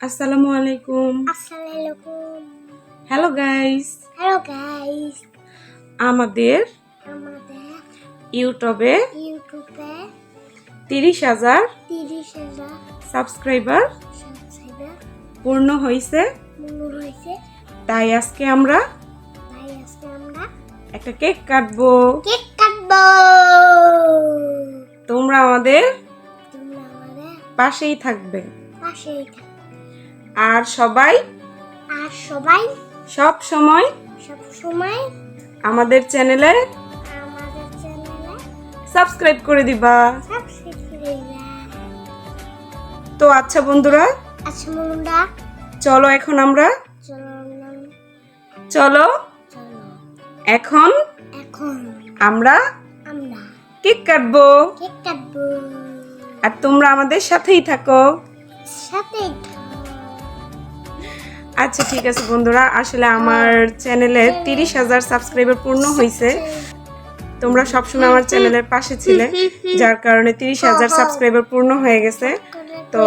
আসসালামু আলাইকুম। Hello guys hello guys আমাদের আমাদের ইউটিউবে ইউটিউবে তিরিশ হাজার তিরিশ হাজার সাবস্ক্রাইবার সাবস্ক্রাইবার পূর্ণ হয়েছে। মনে হয়েছে। তাই আজকে আমরা তাই আজকে আমরা একটা কেক কাটবো। কেক কাটবো। তোমরা আমাদের তোমরা আমাদের পাশেই থাকবে। পাশেই থাকো আর সবাই আর সবাই সব সময় সব সময় আমাদের চ্যানেলে আমাদের চ্যানেলে সাবস্ক্রাইব করে দিবা। সাবস্ক্রাইব করে দিবা। তো আচ্ছা বন্ধুরা আচ্ছা মুন্ডা চলো এখন আমরা চলো চলো চলো। এখন এখন আমরা আমরা কেক কাটবো। কেক কাটবো। আর তোমরা আমাদের সাথেই থাকো। সাথেই আচ্ছা ঠিক আছে বন্ধুরা আসলে আমার চ্যানেলে তিরিশ হাজার সাবস্ক্রাইবার পূর্ণ হয়েছে। তোমরা সবসময় আমার চ্যানেলের পাশে ছিলে যার কারণে তিরিশ হাজার সাবস্ক্রাইবার পূর্ণ হয়ে গেছে। তো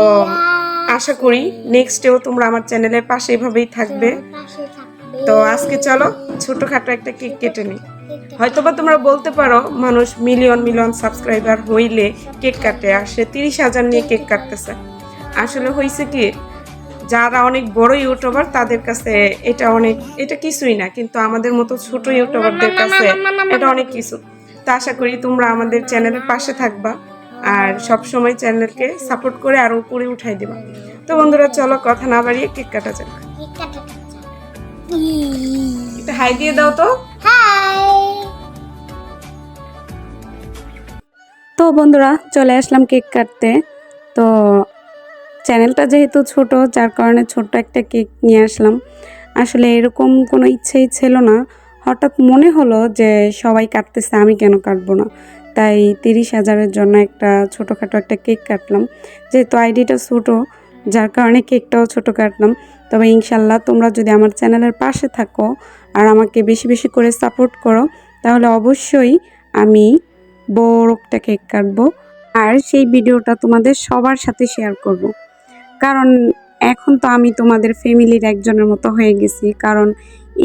আশা করি নেক্সটেও তোমরা আমার চ্যানেলের পাশে এভাবেই থাকবে। তো আজকে চলো ছোটখাটো একটা কেক কেটে নিই। হয়তোবা তোমরা বলতে পারো মানুষ মিলিয়ন মিলিয়ন সাবস্ক্রাইবার হইলে কেক কাটে আর সে তিরিশ হাজার নিয়ে কেক কাটতেছে। আসলে হয়েছে কি যারা অনেক বড় ইউটিউবার তাদের কাছে এটা অনেক এটা কিছুই না কিন্তু আমাদের মতো ছোট ইউটিউবারদের কাছে এটা অনেক কিছু। তো আশা করি তোমরা আমাদের চ্যানেলের পাশে থাকবা আর সব সময় চ্যানেলকে সাপোর্ট করে আরও উপরে উঠাই দিবা। তো বন্ধুরা চলো কথা না বাড়িয়ে কেক কাটা যাক। কেক কাটাতে একটা হাই দিয়ে দাও তো। তো বন্ধুরা চলে আসলাম কেক কাটতে। তো চ্যানেলটা যেহেতু ছোট, যার কারণে ছোট্ট একটা কেক নিয়ে আসলাম। আসলে এরকম কোনো ইচ্ছেই ছিল না। হঠাৎ মনে হলো যে সবাই কাটতেছে, আমি কেন কাটবো না? তাই তিরিশ হাজারের জন্য একটা ছোটোখাটো একটা কেক কাটলাম। যেহেতু আইডিটা ছোটো, যার কারণে কেকটাও ছোট কাটলাম। তবে ইনশাল্লাহ তোমরা যদি আমার চ্যানেলের পাশে থাকো আর আমাকে বেশি বেশি করে সাপোর্ট করো, তাহলে অবশ্যই আমি বড় একটা কেক কাটবো। আর সেই ভিডিওটা তোমাদের সবার সাথে শেয়ার করব। কারণ এখন তো আমি তোমাদের ফ্যামিলির একজনের মতো হয়ে গেছি। কারণ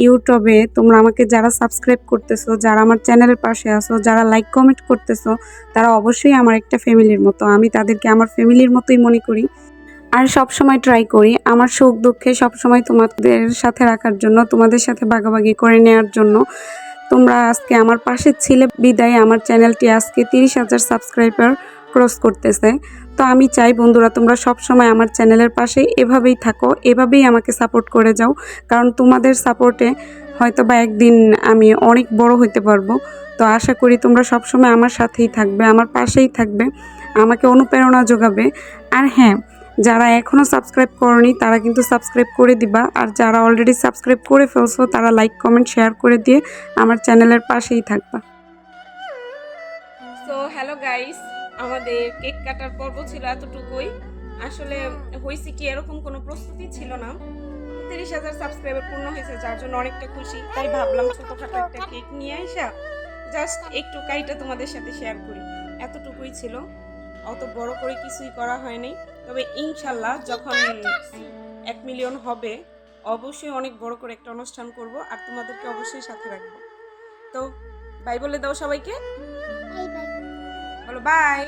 ইউটিউবে তোমরা আমাকে যারা সাবস্ক্রাইব করতেছো, যারা আমার চ্যানেলের পাশে আসো যারা লাইক কমেন্ট করতেছো, তারা অবশ্যই আমার একটা ফ্যামিলির মতো। আমি তাদেরকে আমার ফ্যামিলির মতোই মনে করি। আর সব সময় ট্রাই করি আমার সুখ দুঃখে সব সময় তোমাদের সাথে রাখার জন্য, তোমাদের সাথে ভাগাভাগি করে নেওয়ার জন্য। তোমরা আজকে আমার পাশে ছিলে। বিদায়, আমার চ্যানেলটি আজকে তিরিশ হাজার সাবস্ক্রাইবার ক্রস করতেছে। তো আমি চাই বন্ধুরা তোমরা সব সময় আমার চ্যানেলের পাশে এভাবেই থাকো, এভাবেই আমাকে সাপোর্ট করে যাও। কারণ তোমাদের সাপোর্টে হয়তো বা একদিন আমি অনেক বড় হতে পারব। তো আশা করি তোমরা সব সময় আমার সাথেই থাকবে, আমার পাশেই থাকবে, আমাকে অনুপ্রেরণা যোগাবে। আর হ্যাঁ যারা এখনও সাবস্ক্রাইব করনি, তারা কিন্তু সাবস্ক্রাইব করে দিবা। আর যারা অলরেডি সাবস্ক্রাইব করে ফেলছো, তারা লাইক কমেন্ট শেয়ার করে দিয়ে আমার চ্যানেলের পাশেই থাকবা। সো হ্যালো গাইস আমাদের কেক কাটার পর্ব ছিল এতটুকুই। আসলে হয়েছে কি, এরকম কোনো প্রস্তুতি ছিল না। তিরিশ হাজার সাবস্ক্রাইবার পূর্ণ হয়েছে, যার জন্য অনেকটা খুশি। তাই ভাবলাম ছোটোখাটো একটা কেক নিয়ে আসা জাস্ট একটু কাইটা তোমাদের সাথে শেয়ার করি। এতটুকুই ছিল। অত বড় করে কিছুই করা হয়নি। তবে ইনশাল্লাহ যখন এক মিলিয়ন হবে, অবশ্যই অনেক বড় করে একটা অনুষ্ঠান করব, আর তোমাদেরকে অবশ্যই সাথে রাখব। তো বাই বলে দাও সবাইকে। বাই বাই বলো বাই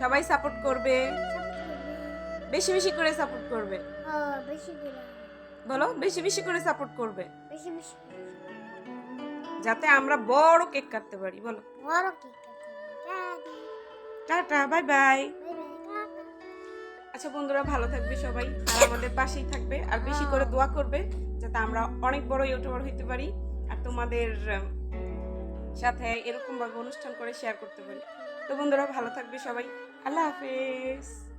সবাই সাপোর্ট করবে। বেশি বেশি করে সাপোর্ট করবে। হ্যাঁ বলো বেশি বেশি করে সাপোর্ট করবে। যাতে আমরা বড় কেক কাটতে পারি বলো। বড় কেক টাটা বাই বাই আচ্ছা বন্ধুরা ভালো থাকবে সবাই আর আমাদের পাশেই থাকবে আর বেশি করে দোয়া করবে যাতে আমরা অনেক বড় ইউটিউবার হইতে পারি আর তোমাদের সাথে এরকমভাবে অনুষ্ঠান করে শেয়ার করতে পারি। তো বন্ধুরা ভালো থাকবে সবাই। আল্লাহ হাফেজ।